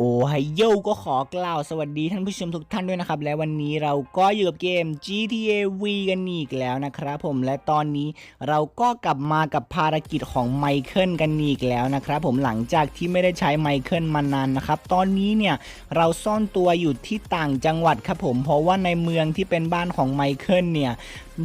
โอไฮโยก็ขอกล่าวสวัสดีท่านผู้ชมทุกท่านด้วยนะครับ และวันนี้เราก็อยู่กับเกม GTA V กันอีกแล้วนะครับผมและตอนนี้เราก็กลับมากับภารกิจของไมเคิลกันอีกแล้วนะครับผมหลังจากที่ไม่ได้ใช้ไมเคิลมานานนะครับตอนนี้เนี่ยเราซ่อนตัวอยู่ที่ต่างจังหวัดครับผมเพราะว่าในเมืองที่เป็นบ้านของไมเคิลเนี่ย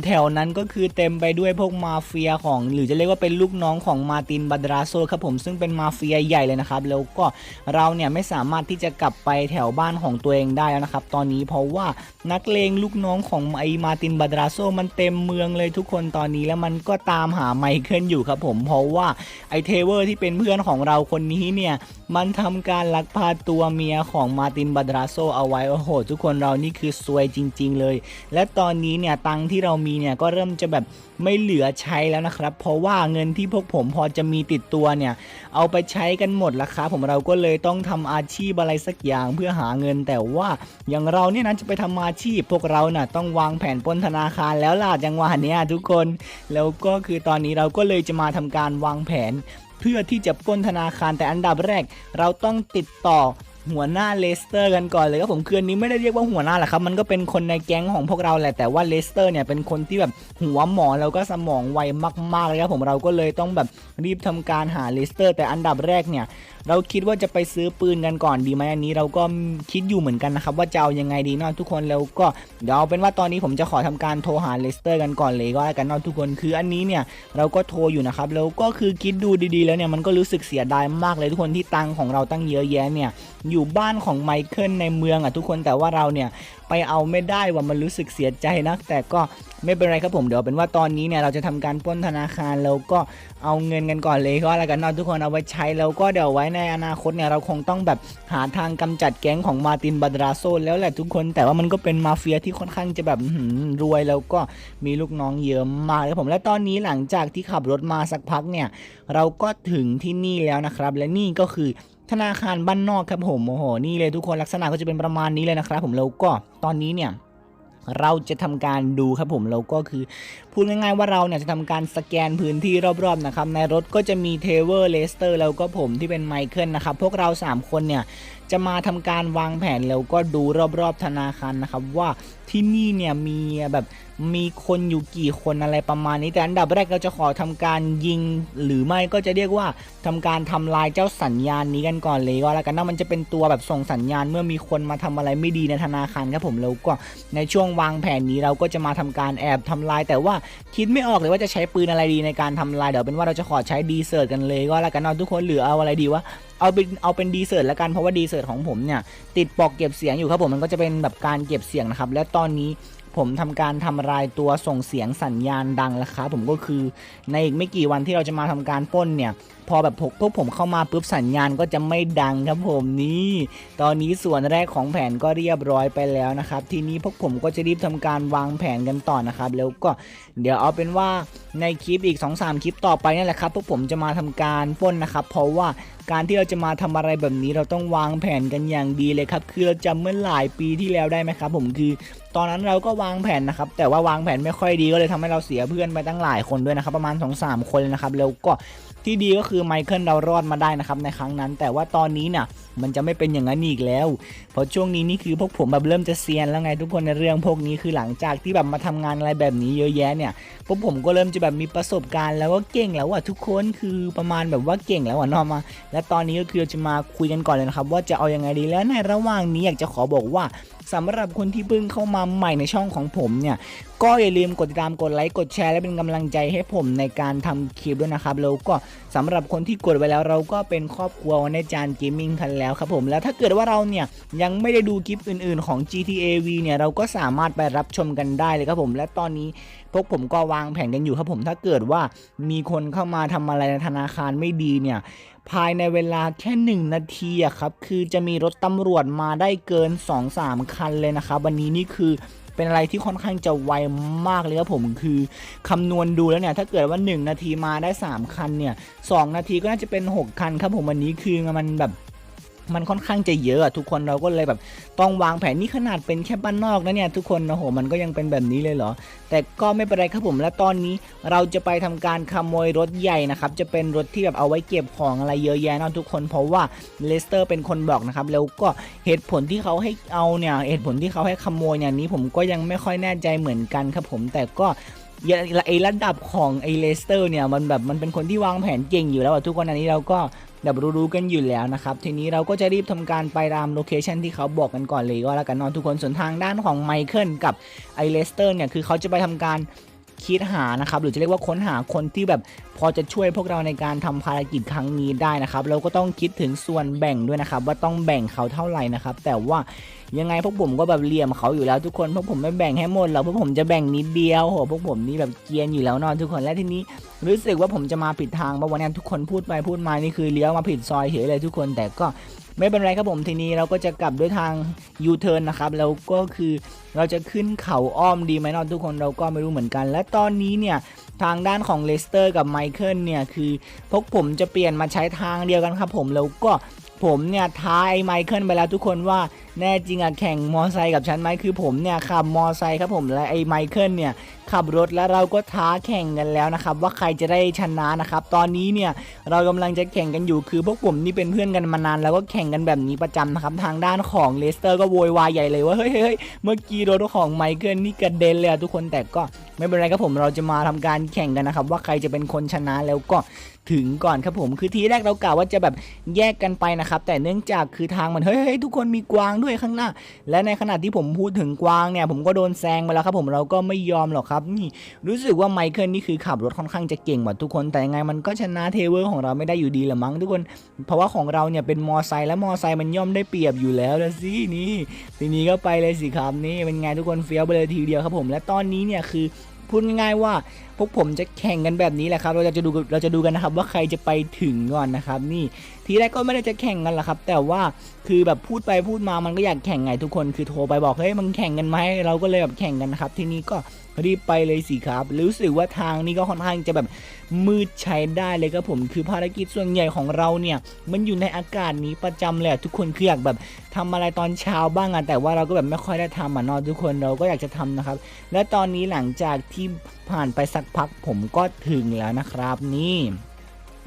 แถวนั้นก็คือเต็มไปด้วยพวกมาเฟียของ หรือจะเรียกว่าเป็นลูกน้องของมาตินบัดราโซครับผมซึ่งเป็นมาเฟียใหญ่เลยนะครับ แล้วก็เราเนี่ยไม่สามารถที่จะกลับไปแถวบ้านของตัวเองได้แล้วนะครับ ตอนนี้เพราะว่านักเลงลูกน้องของไอมาตินบัดราโซมันเต็มเมืองเลยทุกคนตอนนี้แล้วมันก็ตามหาไมเคิลอยู่ครับผมเพราะว่าไอเทเวอร์ที่เป็นเพื่อนของเราคนนี้เนี่ยมันทำการลักพาตัวเมียของมาตินบัดราโซเอาไว้โอ้โห ทุกคนเรานี่คือซวยจริง ๆ เลย และตอนนี้เนี่ยตังที่เรามีเนี่ยก็เริ่มจะแบบไม่เหลือใช้แล้วนะครับ เพราะว่าเงินที่พวกผมพอจะมีติดตัวเนี่ยเอาไปใช้กันหมดแล้วครับผมเราก็เลยต้องทำอาชีพอะไรสักอย่างเพื่อหาเงิน แต่ว่าอย่างเราเนี่ยนะจะไปทำอาชีพ พวกเราน่ะต้องวางแผนปนธนาคารแล้วล่ะจังหวะเนี้ยทุกคนแล้วก็คือตอนนี้เราก็เลยจะมาทำการวางแผน เพื่อที่จะปนธนาคารแต่อันดับแรก เราต้องติดต่อ หัวหน้าเลสเตอร์กันก่อนเลยครับผมคืนนี้ไม่ได้เรียกว่าหัวหน้าหรอกครับ มันก็เป็นคนในแก๊งของพวกเราแหละแต่ว่าเลสเตอร์เนี่ยเป็นคนที่แบบหัวหมอแล้วก็สมองไวมากๆเลยครับผมเราก็เลยต้องแบบรีบทำการหาเลสเตอร์ แต่อันดับแรกเนี่ย เราคิดว่าจะไปซื้อปืนกันก่อนดีไหมอันนี้เราก็คิดอยู่เหมือนกันนะครับว่าจะเอายังไงดีเนาะทุกคนแล้วก็เดี๋ยวเอาเป็นว่าตอนนี้ผมจะขอทำการโทรหาเลสเตอร์กันก่อนเลยก็แล้วกันเนาะทุกคนคืออันนี้เนี่ยเราก็โทรอยู่นะครับแล้วก็คือคิดดูดีๆ แล้วเนี่ยมันก็รู้สึกเสียดายมากเลยทุกคนที่ตังของเราตั้งเยอะแยะเนี่ยอยู่บ้านของไมเคิลในเมืองอะทุกคนแต่ว่าเราเนี่ยไปเอาไม่ได้ว่ามันรู้สึกเสียใจนะแต่ก็ไม่เป็นไรครับผมเดี๋ยวเป็นว่าตอนนี้เนี่ยเราจะทำการป้นธนาคารแล้วก็เอาเงินกันก่อนเลยก็แล้วกันเนาะทุกคนเอาไว้ใช้แล้วก็เดี๋ยวไว้ในอนาคตเนี่ยเราคงต้องแบบหาทางกำจัดแก๊งของมาตินบัดราโซแล้วแหละทุกคนแต่ว่ามันก็เป็นมาเฟียที่ค่อนข้างจะแบบรวยแล้วก็มีลูกน้องเยอะมากเลยผมและตอนนี้หลังจากที่ขับรถมาสักพักเนี่ยเราก็ถึงที่นี่แล้วนะครับและนี่ก็คือ ธนาคารบ้านนอกครับผมโอ้โหนี่เลยทุกคนลักษณะก็จะเป็นประมาณนี้เลยนะครับผมแล้วก็ตอนนี้เนี่ยเราจะทำการดูครับผมแล้วก็คือพูดง่ายๆว่าเราเนี่ยจะทำการสแกนพื้นที่รอบๆนะครับในรถก็จะมีเทเวอร์เลสเตอร์แล้วก็ผมที่เป็นไมเคิลนะครับพวกเรา 3 คนเนี่ยจะมาทำการวางแผนแล้วก็ดูรอบๆธนาคารนะครับว่าที่นี่เนี่ยมีแบบมีคนอยู่กี่คนอะไรประมาณนี้แต่อันดับแรกเราจะขอทำการยิงหรือไม่ก็จะเรียกว่าทำการทำลายเจ้าสัญญาณนี้กันก่อนเลยก็แล้วกันนะมันจะเป็นตัวแบบส่งสัญญาณเมื่อมีคนมาทำอะไรไม่ดีในธนาคารครับผมแล้วก็ในช่วงวางแผนนี้เราก็จะมาทำการแอบทำลาย แต่ว่าคิดไม่ออกเลยว่าจะใช้ปืนอะไรดีในการทำลายเดี๋ยวเป็นว่าเราจะขอใช้ดีเซิร์ตกันเลยก็แล้วกันเนะทุกคนหรือเอาอะไรดีวะเอาเป็นเอาเป็นดีเซิร์ตล้วกันเพราะว่าดีเซิร์ตของผมเนี่ยติดปลอกเก็บเสียงอยู่ครับผมมันก็จะเป็นแบบการเก็บเสียงนะครับและตอนนี้ ผมทำการทำลายตัวส่งเสียงสัญญาณดังแล้วครับผมก็คือในอีกไม่กี่วันที่เราจะมาทำการป้นเนี่ยพอแบบพวกพวกผมเข้ามาปุ๊บสัญญาณก็จะไม่ดังครับผมนี่ตอนนี้ส่วนแรกของแผนก็เรียบร้อยไปแล้วนะครับ ทีนี้พวกผมก็จะรีบทำการวางแผนกันต่อนะครับ แล้วก็เดี๋ยวเอาเป็นว่าในคลิปอีก 2-3 คลิปต่อไปนั่นแหละครับพวกผมจะมาทำการป้นนะครับ เพราะว่าการที่เราจะมาทำอะไรแบบนี้เราต้องวางแผนกันอย่างดีเลยครับ คือเราจำเมื่อหลายปีที่แล้วได้ไหมครับ ผมคือ ตอนนั้นเราก็วางแผนนะครับ แต่ว่าวางแผนไม่ค่อยดีก็เลยทำให้เราเสียเพื่อนไปตั้งหลายคนด้วยนะครับ ประมาณ2อสามคนเลยนะครับแล้วก็ ที่ดีก็คือไมเคิลเรารอดมาได้นะครับในครั้งนั้น แต่ว่าตอนนี้เนี่ยมันจะไม่เป็นอย่างนั้นอีกแล้ว เพราะช่วงนี้นี่คือพวกผมแบบเริ่มจะเซียนแล้วไงทุกคนในเรื่องพวกนี้คือหลังจากที่แบบมาทำงานอะไรแบบนี้เยอะแยะเนี่ยพวกผมก็เริ่มจะแบบมีประสบการณ์แล้วก็เก่งแล้วอะทุกคนคือประมาณแบบว่าเก่งแล้วอะนอมา และตอนนี้ก็คือเราจะมาคุยกันก่อนเลยนะครับว่าจะเอายังไงดีและในระหว่างนี้อยากจะขอบอกว่าสำหรับคนที่เพิ่งเข้ามาใหม่ในช่องของผมเนี่ยก็อย่าลืมกดติดตามกดไลค์กดแชร์และเป็นกำลังใจให้ผมในการทำคลิปด้วยนะครับแล้วก็สำหรับคนที่กดไว้แล้วเราก็เป็นครอบครัววันในจานเกมมิ่งกันแล้วครับผมแล้วถ้าเกิดว่าเราเนี่ยยังไม่ได้ดูคลิปอื่นๆของ GTA V เนี่ยเราก็สามารถไปรับชมกันได้เลยครับผมและตอนนี้พวกผมก็วางแผนกันอยู่ครับผมถ้าเกิดว่ามีคนเข้ามาทำอะไรในธนาคารไม่ดีเนี่ยภายในเวลาแค่ 1 นาทีอะครับคือจะมีรถตำรวจมาได้เกิน 2-3 คันเลยนะครับวันนี้นี่คือ เป็นอะไรที่ค่อนข้างจะไวมากเลยครับผมคือคำนวณดูแล้วเนี่ยถ้าเกิดว่า 1 นาทีมาได้ 3 คันเนี่ย2นาทีก็น่าจะเป็น 6 คันครับผมวันนี้คือมันแบบ มันค่อนข้างจะเยอะทุกคนเราก็เลยแบบต้องวางแผนนี่ขนาดเป็นแค่บ้านนอกนะเนี่ยทุกคนโอ้โหมันก็ยังเป็นแบบนี้เลยเหรอ แต่ก็ไม่เป็นไรครับผมและตอนนี้เราจะไปทำการขโมยรถใหญ่นะครับจะเป็นรถที่แบบเอาไว้เก็บของอะไรเยอะแยะนะทุกคนเพราะว่าเลสเตอร์เป็นคนบอกนะครับแล้วก็เหตุผลที่เขาให้เอาเนี่ยเหตุผลที่เขาให้ขโมยเนี่ยนี้ผมก็ยังไม่ค่อยแน่ใจเหมือนกันครับผมแต่ก็ ไอระดับของไอเลสเตอร์เนี่ยมันแบบมันเป็นคนที่วางแผนเก่งอยู่แล้วทุกคนอันนี้เราก็แบบรู้ๆกันอยู่แล้วนะครับทีนี้เราก็จะรีบทำการไปตามโลเคชันที่เขาบอกกันก่อนเลยก็แล้วกันนอนทุกคนส่วนทางด้านของไมเคิลกับไอเลสเตอร์เนี่ยคือเขาจะไปทำการ คิดหานะครับหรือจะเรียกว่าค้นหาคนที่แบบพอจะช่วยพวกเราในการทำภารกิจครั้งนี้ได้นะครับเราก็ต้องคิดถึงส่วนแบ่งด้วยนะครับ ว่าต้องแบ่งเขาเท่าไหร่นะครับ แต่ว่ายังไงพวกผมก็แบบเหลี่ยมเขาอยู่แล้วทุกคนพวกผมไม่แบ่งให้หมดหรอกพวกผมจะแบ่งนิดเดียวโหพวกผมนี่แบบเกียนอยู่แล้วเนอนทุกคนและทีนี้รู้สึกว่าผมจะมาผิดทางเพราะวันนี้ทุกคนพูดไปพูดมานี่คือเลี้ยวมาผิดซอยเฉยเลยทุกคนแต่ก็ ไม่เป็นไรครับผมทีนี้เราก็จะกลับด้วยทางยูเทิร์นนะครับแล้วก็คือเราจะขึ้นเขาอ้อมดีไหมเนอนทุกคนเราก็ไม่รู้เหมือนกัน และตอนนี้เนี่ยทางด้านของเลสเตอร์กับไมเคิลเนี่ยคือพวกผมจะเปลี่ยนมาใช้ทางเดียวกันครับผมแล้วก็ผมเนี่ยท้าไอ้ไมเคิลไปแล้วทุกคนว่าแน่จริงอะแข่งมอไซค์กับฉันไหมคือผมเนี่ยขับมอไซค์ครับผมและไอ้ไมเคิลเนี่ยขับรถแล้วเราก็ท้าแข่งกันแล้วนะครับว่าใครจะได้ชนะนะครับตอนนี้เนี่ยเรากำลังจะแข่งกันอยู่คือพวกผมนี่เป็นเพื่อนกันมานาน แล้วก็แข่งกันแบบนี้ประจำนะครับทางด้านของเลสเตอร์ก็โวยวายใหญ่เลยว่าเฮ้ยเฮ้ยเมื่อกี้รถของไมเคิลนี่กระเด็นเลยอะทุกคนแต่ก็ไม่เป็นไรครับผมเราจะมาทำการแข่งกันนะครับว่าใครจะเป็นคนชนะแล้วก็ถึงก่อนครับผมคือทีแรกเรากะว่าจะแบบแยกกันไปนะครับแต่เนื่องจากคือทางมันเฮ้ยเฮ้ยทุกคนมีกวางด้วยข้างหน้า และในขณะที่ผมพูดถึงกวางเนี่ยผมก็โดนแซงไปแล้วครับผมเราก็ไม่ยอมหรอกครับนี่รู้สึกว่าไมเคิลนี่คือขับรถค่อนข้างจะเก่งกว่าทุกคน แต่ยังไงมันก็ชนะเทเวอร์ของเราไม่ได้อยู่ดีละมั้งทุกคน เพราะว่าของเราเนี่ยเป็นมอไซค์และมอไซค์มันย่อมได้เปรียบอยู่แล้วละสินี่ทีนี้ก็ไปเลยสิครับนี่เป็นไงทุกคนเฟี้ยวไปเลยทีเดียวครับผมและตอนนี้เนี่ยคือพูดง่ายๆว่าพวกผมจะแข่งกันแบบนี้แหละครับ เราจะดูเราจะดูกันนะครับว่าใครจะไปถึงก่อนนะครับ นี่ทีแรกก็ไม่ได้จะแข่งกันหรอกครับ แต่ว่าคือแบบพูดไปพูดมามันก็อยากแข่งไงทุกคนคือโทรไปบอกเฮ้ยมึงแข่งกันไหมเราก็เลยแบบแข่งกันนะครับทีนี้ก็รีบไปเลยสิครับรู้สึกว่าทางนี้ก็ค่อนข้างจะแบบมืดใช้ได้เลยครับผมคือภารกิจส่วนใหญ่ของเราเนี่ย มันอยู่ในอากาศนี้ประจำเลยทุกคนคืออยากแบบทำอะไรตอนเช้าบ้างอะแต่ว่าเราก็แบบไม่ค่อยได้ทำอะนอะทุกคนเราก็อยากจะทำนะครับ และตอนนี้หลังจากที่ผ่านไปสักพักผมก็ถึงแล้วนะครับนี่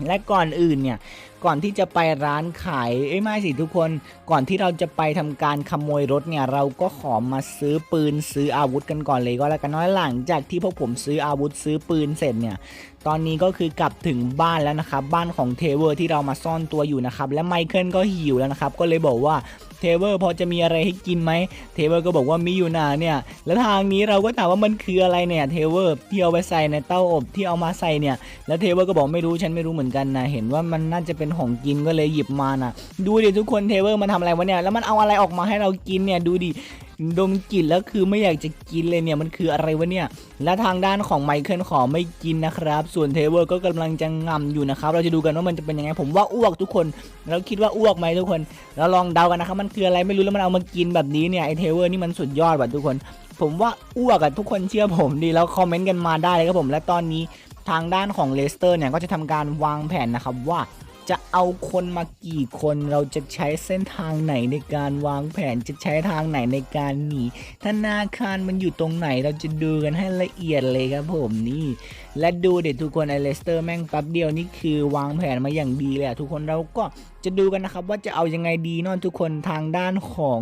และก่อนอื่นเนี่ยก่อนที่จะไปร้านขายเอ้ยไม่สิทุกคน ก่อนที่เราจะไปทำการขโมยรถเนี่ยเราก็ขอมาซื้อปืนซื้ออาวุธกันก่อนเลยก็แล้วกันน้อยหลังจากที่พวกผมซื้ออาวุธซื้อปืนเสร็จเนี่ยตอนนี้ก็คือกลับถึงบ้านแล้วนะครับบ้านของเทเวอร์ที่เรามาซ่อนตัวอยู่นะครับและไมเคิลก็หิวแล้วนะครับก็เลยบอกว่า เวอร์พอจะมีอะไรให้กินไหมเทเวอร์ก็บอกว่ามีอยู่นาเนี่ย แล้วทางนี้เราก็ถามว่ามันคืออะไรเนี่ยเทเวอร์ที่เอาไปใส่ในเต้าอบที่เอามาใส่เนี่ย แล้วเทเวอร์ก็บอกไม่รู้ฉันไม่รู้เหมือนกันนะเห็นว่ามันน่าจะเป็นของกินก็เลยหยิบมานะดูดิทุกคนเทเวอร์มันทำอะไรวะเนี่ยแล้วมันเอาอะไรออกมาให้เรากินเนี่ยดูดิดมกลิ่นแล้วคือไม่อยากจะกินเลยเนี่ยมันคืออะไรวะเนี่ย และทางด้านของไมเคิลขอไม่กินนะครับ ส่วนเทเวอร์ก็กำลังจะงำอยู่นะครับ เราจะดูกันว่ามันจะเป็นยังไงผมว่าอ้วกทุกคน เราคิดว่าอ้วกไหมทุกคน เราลองเดากันนะครับมันคืออะไรไม่รู้แล้วมันเอามากินแบบนี้เนี่ยไอเทเวอร์นี่มันสุดยอดว่ะทุกคน ผมว่าอ้วกอะทุกคนเชื่อผมดีแล้วคอมเมนต์กันมาได้เลยครับผมและตอนนี้ทางด้านของเลสเตอร์เนี่ยก็จะทำการวางแผนนะครับว่า จะเอาคนมากี่คนเราจะใช้เส้นทางไหนในการวางแผนจะใช้ทางไหนในการหนีธนาคารมันอยู่ตรงไหนเราจะดูกันให้ละเอียดเลยครับผมนี่ และดูเด็ดทุกคนไอเลสเตอร์แม่งแป๊บเดียวนี่คือวางแผนมาอย่างดีเลยอะทุกคนเราก็จะดูกันนะครับว่าจะเอายังไงดีนอนทุกคนทางด้านของ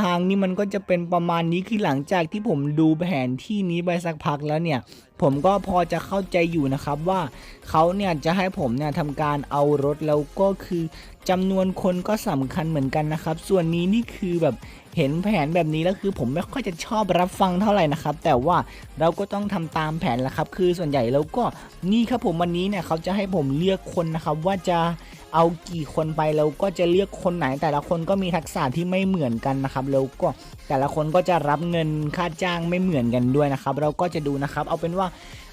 ทางนี้มันก็จะเป็นประมาณนี้คือหลังจากที่ผมดูแผนที่นี้ไปสักพักแล้วเนี่ย ผมก็พอจะเข้าใจอยู่นะครับว่าเขาเนี่ยจะให้ผมเนี่ยทำการเอารถแล้วก็คือจำนวนคนก็สำคัญเหมือนกันนะครับ ส่วนนี้นี่คือแบบ เห็นแผนแบบนี้แล้วคือผมไม่ค่อยจะชอบรับฟังเท่าไหร่นะครับ แต่ว่าเราก็ต้องทำตามแผนแหละครับ คือส่วนใหญ่แล้วก็นี่ครับผมวันนี้เนี่ยเขาจะให้ผมเลือกคนนะครับว่าจะเอากี่คนไปแล้วก็จะเลือกคนไหน แต่ละคนก็มีทักษะที่ไม่เหมือนกันนะครับแล้วก็แต่ละคนก็จะรับเงินค่าจ้างไม่เหมือนกันด้วยนะครับ เราก็จะดูนะครับ เอาเป็นว่า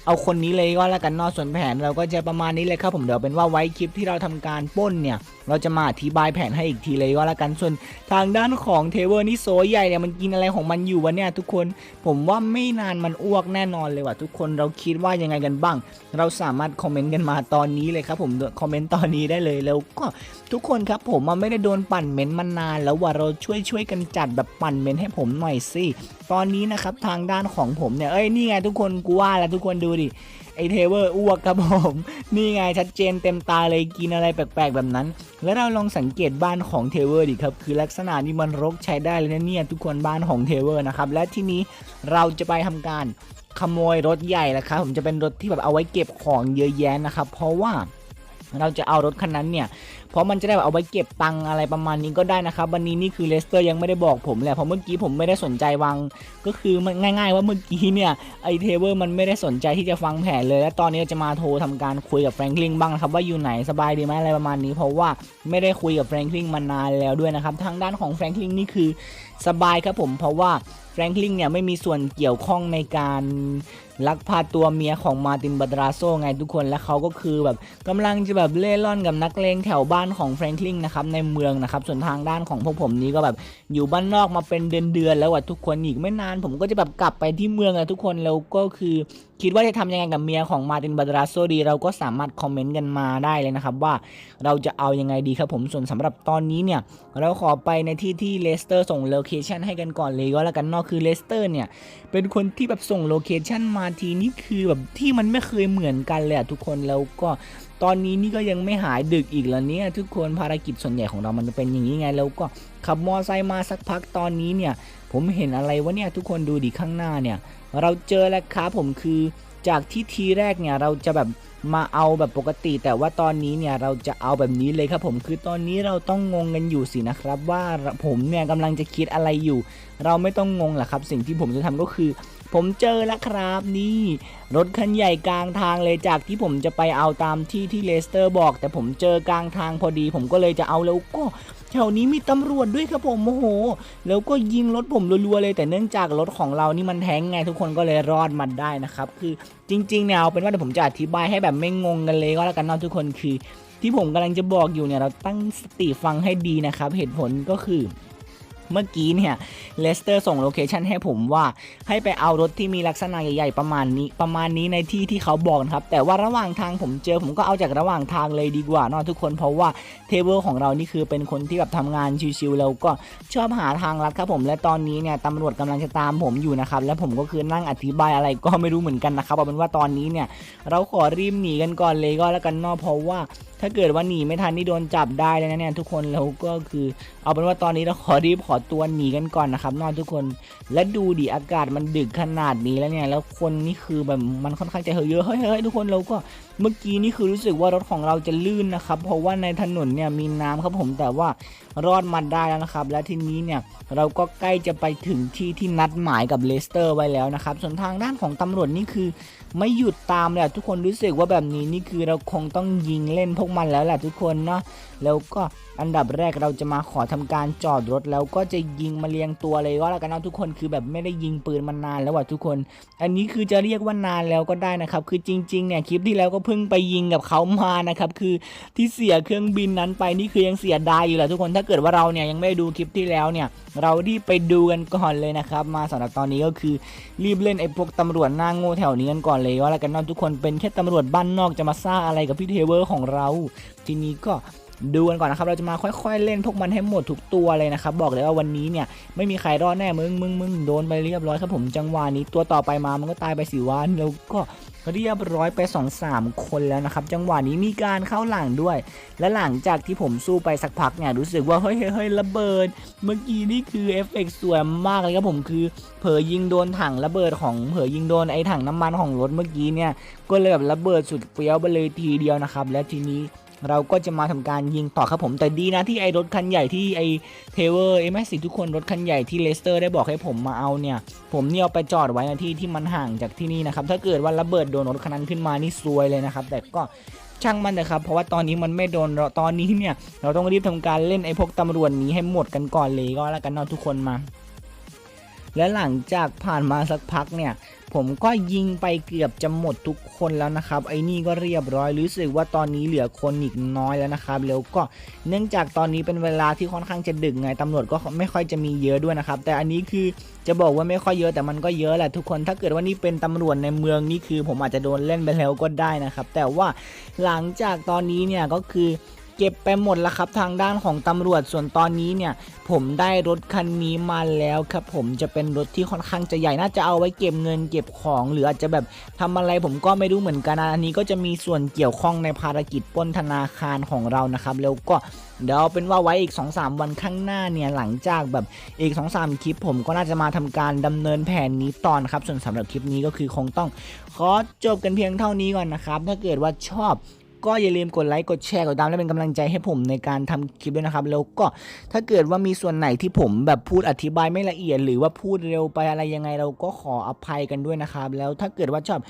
เอาคนนี้เลยก็แล้วกันนอกส่วนแผนเราก็จะประมาณนี้เลยครับผมเดี๋ยวเป็นว่าไว้คลิปที่เราทำการป้นเนี่ย เราจะมาอธิบายแผนให้อีกทีเลยก็แล้วกันส่วนทางด้านของเทเวอร์นี่โซใหญ่เนี่ยมันกินอะไรของมันอยู่วะเนี่ยทุกคนผมว่าไม่นานมันอ้วกแน่นอนเลยว่ะทุกคนเราคิดว่ายังไงกันบ้าง เราสามารถคอมเมนต์กันมาตอนนี้เลยครับผมคอมเมนต์ตอนนี้ได้เลยแล้วก็ทุกคนครับผมมันไม่ได้โดนปั่นเม้นมานาน แล้วว่าเราช่วยช่วยกันจัดแบบปั่นเม้นให้ผมหน่อยสิตอนนี้นะครับทางด้านของผมเนี่ย เอ้ยนี่ไงทุกคนกูว่าแล้วทุกคนดูดิ ไอเทเวอร์อ้วกครับผม นี่ไงชัดเจนเต็มตาเลยกินอะไรแปลกๆแบบนั้น แล้วเราลองสังเกตบ้านของเทเวอร์ดิครับคือลักษณะนี้มันรกใช้ได้เลยนะเนี่ยทุกคนบ้านของเทเวอร์นะครับและที่นี้เราจะไปทำการขโมยรถใหญ่นะครับผมจะเป็นรถที่แบบเอาไว้เก็บของเยอะแยะนะครับเพราะว่า เราจะเอารถคันนั้นเนี่ย เพราะมันจะได้แบบเอาไว้เก็บตังอะไรประมาณนี้ก็ได้นะครับ วันนี้นี่คือเลสเตอร์ยังไม่ได้บอกผมแหละเพราะเมื่อกี้ผมไม่ได้สนใจวางก็คือมันง่าย ๆ ว่าเมื่อกี้เนี่ยไอเทเวอร์มันไม่ได้สนใจที่จะฟังแผนเลย และตอนนี้จะมาโทรทำการคุยกับแฟรงคลินบ้างนะครับว่าอยู่ไหนสบายดีไหมอะไรประมาณนี้ เพราะว่าไม่ได้คุยกับแฟรงคลินมานานแล้วด้วยนะครับทางด้านของแฟรงคลินนี่คือสบายครับผมเพราะว่าแฟรงคลินเนี่ยไม่มีส่วนเกี่ยวข้องในการลักพาตัวเมียของมาตินบัตราโซไงทุกคนและเขาก็คือแบบกำลังจะแบบเล่ร่อนกับนักเลงแถวบ้านของแฟรงคลินนะครับในเมืองนะครับส่วนทางด้านของพวกผมนี้ก็แบบอยู่บ้านนอกมาเป็นเดือนๆแล้วอะทุกคนอีกไม่นานผมก็จะแบบกลับไปที่เมืองอะทุกคนแล้วก็คือคิดว่าจะทำยังไงกับเมียของมาตินบัตราโซดี เราก็สามารถคอมเมนต์กันมาได้เลยนะครับว่าเราจะเอายังไงดีครับผมส่วนสำหรับตอนนี้เนี่ยเราขอไปในที่ที่เลสเตอร์ส่งโลเคชันให้กันก่อนเลยก็แล้วกันนอกคือเลสเตอร์เนี่ย เป็นคนที่แบบส่งโลเคชันมาทีนี่คือแบบที่มันไม่เคยเหมือนกันเลยทุกคนแล้วก็ตอนนี้นี่ก็ยังไม่หายดึกอีกแล้วเนี่ยทุกคนภารกิจส่วนใหญ่ของเรามันเป็นอย่างนี้ไง แล้วก็ขับมอไซค์มาสักพักตอนนี้เนี่ย ผมเห็นอะไรวะเนี่ยทุกคนดูดิข้างหน้าเนี่ย เราเจอแล้วครับผมคือจากที่ทีแรกเนี่ยเราจะแบบ มาเอาแบบปกติ แต่ว่าตอนนี้เนี่ยเราจะเอาแบบนี้เลยครับผมคือตอนนี้เราต้องงงกันอยู่สินะครับ ว่าผมเนี่ยกำลังจะคิดอะไรอยู่ เราไม่ต้องงงหรอกครับ สิ่งที่ผมจะทำก็คือ ผมเจอแล้วครับนี่ รถคันใหญ่กลางทางเลยจากที่ผมจะไปเอาตามที่ที่เลสเตอร์บอก แต่ผมเจอกลางทางพอดี ผมก็เลยจะเอาแล้วก็แถวนี้มีตำรวจด้วยครับผมโอ้โห แล้วก็ยิงรถผมรัวๆเลย แต่เนื่องจากรถของเรานี่มันแทงไงทุกคนก็เลยรอดมันได้นะครับ คือจริงๆเนี่ยเอาเป็นว่าเดี๋ยวผมจะอธิบายให้แบบไม่งงกันเลยก็แล้วกันเนาะทุกคนคือ ที่ผมกำลังจะบอกอยู่เนี่ยเราตั้งสติฟังให้ดีนะครับ เหตุผลก็คือ เมื่อกี้เนี่ยเลสเตอร์ส่งโลเคชันให้ผมว่าให้ไปเอารถที่มีลักษณะใหญ่ๆประมาณนี้ ประมาณนี้ในที่ที่เขาบอกนะครับ แต่ว่าระหว่างทางผมเจอผมก็เอาจากระหว่างทางเลยดีกว่าเนาะทุกคนเพราะว่าเทเบิลของเรานี่คือเป็นคนที่แบบทำงานชิวๆแล้วก็ชอบหาทางลัดครับผมและตอนนี้เนี่ยตำรวจกำลังจะตามผมอยู่นะครับและผมก็คือนั่งอธิบายอะไรก็ไม่รู้เหมือนกันนะครับเอาเป็นว่าตอนนี้เนี่ยเราขอรีบหนีกันก่อนเลยก็แล้วกันเนาะเพราะว่า ถ้าเกิดว่าหนีไม่ทันนี่โดนจับได้เลยนะเนี่ยทุกคนแล้วก็คือเอาเป็นว่าตอนนี้เราขอรีบขอตัวหนีกันก่อนนะครับนอนทุกคนและดูดิอากาศมันดึกขนาดนี้แล้วเนี่ยแล้วคนนี่คือแบบมันค่อนข้างจะเยอะเฮ้ยเฮ้ยทุกคนเราก็ เมื่อกี้นี่คือรู้สึกว่ารถของเราจะลื่นนะครับ เพราะว่าในถนนเนี่ยมีน้ำครับผมแต่ว่ารอดมาได้แล้วนะครับ และทีนี้เนี่ยเราก็ใกล้จะไปถึงที่ที่นัดหมายกับเลสเตอร์ไว้แล้วนะครับ ส่วนทางด้านของตำรวจนี่คือ ไม่หยุดตามเละทุกคนรู้สึกว่าแบบนี้นี่คือเราคงต้องยิงเล่นพวกมันแล้วแหละทุกคนเนาะแล้วก็อันดับแรกเราจะมาขอทำการจอดรถแล้วก็จะยิงมาเรียงตัวเลยก็แล้วกันนะทุกคนคือแบบไม่ได้ยิงปืนมานานแล้วอะทุกคน อันนี้คือจะเรียกว่านานแล้วก็ได้นะครับ คือจริงๆเนี่ยคลิปที่แล้วก็เพิ่งไปยิงกับเขามานะครับคือที่เสียเครื่องบินนั้นไปนี่คือยังเสียดายอยู่แหละทุกคนถ้าเกิดว่าเราเนี่ยยังไม่ได้ดูคลิปที่แล้วเนี่ยเรารีบไปดูกันก่อนเลยนะครับมาสำหรับตอนนี้ก็คือรีบเล่นไอ้พวกตำรวจหน้าโง่แถวนี้กันก่อนเลยว่าแล้วกันเนะทุกคนเป็นแค่ตำรวจบ้านนอกจะมาซ่าอะไรกับพี่เทเวอร์ของเรา ทีนี้ก็ดูกันก่อนนะครับ เราจะมาค่อยๆ เล่นพวกมันให้หมดทุกตัวเลยนะครับ บอกเลยว่าวันนี้เนี่ยไม่มีใครรอดแน่มึงมึงมึงโดนไปเรียบร้อยครับผมจังหวะนี้ตัวต่อไปมามันก็ตายไปสิวันแล้วก็ เรียบร้อยไป2อสามคนแล้วนะครับ จังหวะนี้มีการเข้าหลังด้วย และหลังจากที่ผมสู้ไปสักพักเนี่ยรู้สึกว่า เฮ้ยเฮ้ยเฮ้ยระเบิด เมื่อกี้นี่คือเอฟเฟกต์สวยมากเลยครับผมคือ เผยยิงโดนถังระเบิดของเผยยิงโดนไอ้ถังน้ำมันของรถเมื่อกี้เนี่ยก็เลยแบบระเบิดสุดเปรี้ยวไปเลยทีเดียวนะครับ และทีนี้ เราก็จะมาทำการยิงต่อครับผมแต่ดีนะที่ไอรถคันใหญ่ที่ไอเทเวอร์ไอแม่สิทุกคนรถคันใหญ่ที่เลสเตอร์ได้บอกให้ผมมาเอาเนี่ย ผมเนี่ยเอาไปจอดไว้ในที่ที่มันห่างจากที่นี่นะครับถ้าเกิดว่าระเบิดโดนรถคันนั้นขึ้นมานี่ซวยเลยนะครับ แต่ก็ช่างมันนะครับ เพราะว่าตอนนี้มันไม่โดนเราตอนนี้เนี่ยเราต้องรีบทำการเล่นไอ้พวกตำรวจนี้ให้หมดกันก่อนเลยก็แล้วกันเนาะทุกคนมา และหลังจากผ่านมาสักพักเนี่ย ผมก็ยิงไปเกือบจะหมดทุกคนแล้วนะครับ ไอ้นี่ก็เรียบร้อยรู้สึกว่าตอนนี้เหลือคนอีกน้อยแล้วนะครับ แล้วก็เนื่องจากตอนนี้เป็นเวลาที่ค่อนข้างจะดึกไงตำรวจก็ไม่ค่อยจะมีเยอะด้วยนะครับ แต่อันนี้คือจะบอกว่าไม่ค่อยเยอะแต่มันก็เยอะแหละทุกคนถ้าเกิดว่านี่เป็นตำรวจในเมืองนี่คือ ผมอาจจะโดนเล่นไปแล้วก็ได้นะครับ แต่ว่าหลังจากตอนนี้เนี่ยก็คือ เก็บไปหมดแล้วครับทางด้านของตำรวจส่วนตอนนี้เนี่ยผมได้รถคันนี้มาแล้วครับผมจะเป็นรถที่ค่อนข้างจะใหญ่น่าจะเอาไว้เก็บเงินเก็บของหรืออาจจะแบบทำอะไรผมก็ไม่รู้เหมือนกันนะอันนี้ก็จะมีส่วนเกี่ยวข้องในภารกิจปล้นธนาคารของเรานะครับแล้วก็เดี๋ยวเอาเป็นว่าไว้อีก 2-3 วันข้างหน้าเนี่ยหลังจากแบบอีก 2-3 คลิป ผมก็น่าจะมาทำการดำเนินแผนนี้ตอนครับส่วนสำหรับคลิปนี้ก็คือคงต้องขอจบกันเพียงเท่านี้ก่อนนะครับถ้าเกิดว่าชอบ ก็อย่าลืมกดไลค์กดแชร์กดตามและเป็นกำลังใจให้ผมในการทำคลิปด้วยนะครับ แล้วก็ถ้าเกิดว่ามีส่วนไหนที่ผมแบบพูดอธิบายไม่ละเอียด หรือว่าพูดเร็วไปอะไรยังไง เราก็ขออภัยกันด้วยนะครับ แล้วถ้าเกิดว่าชอบ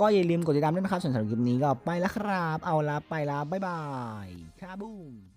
ก็อย่าลืมกดติดตามด้วยนะครับส่วนสำหรับคลิปนี้ก็ไปแล้วครับ เอาละไปละบ๊ายบายคาบูม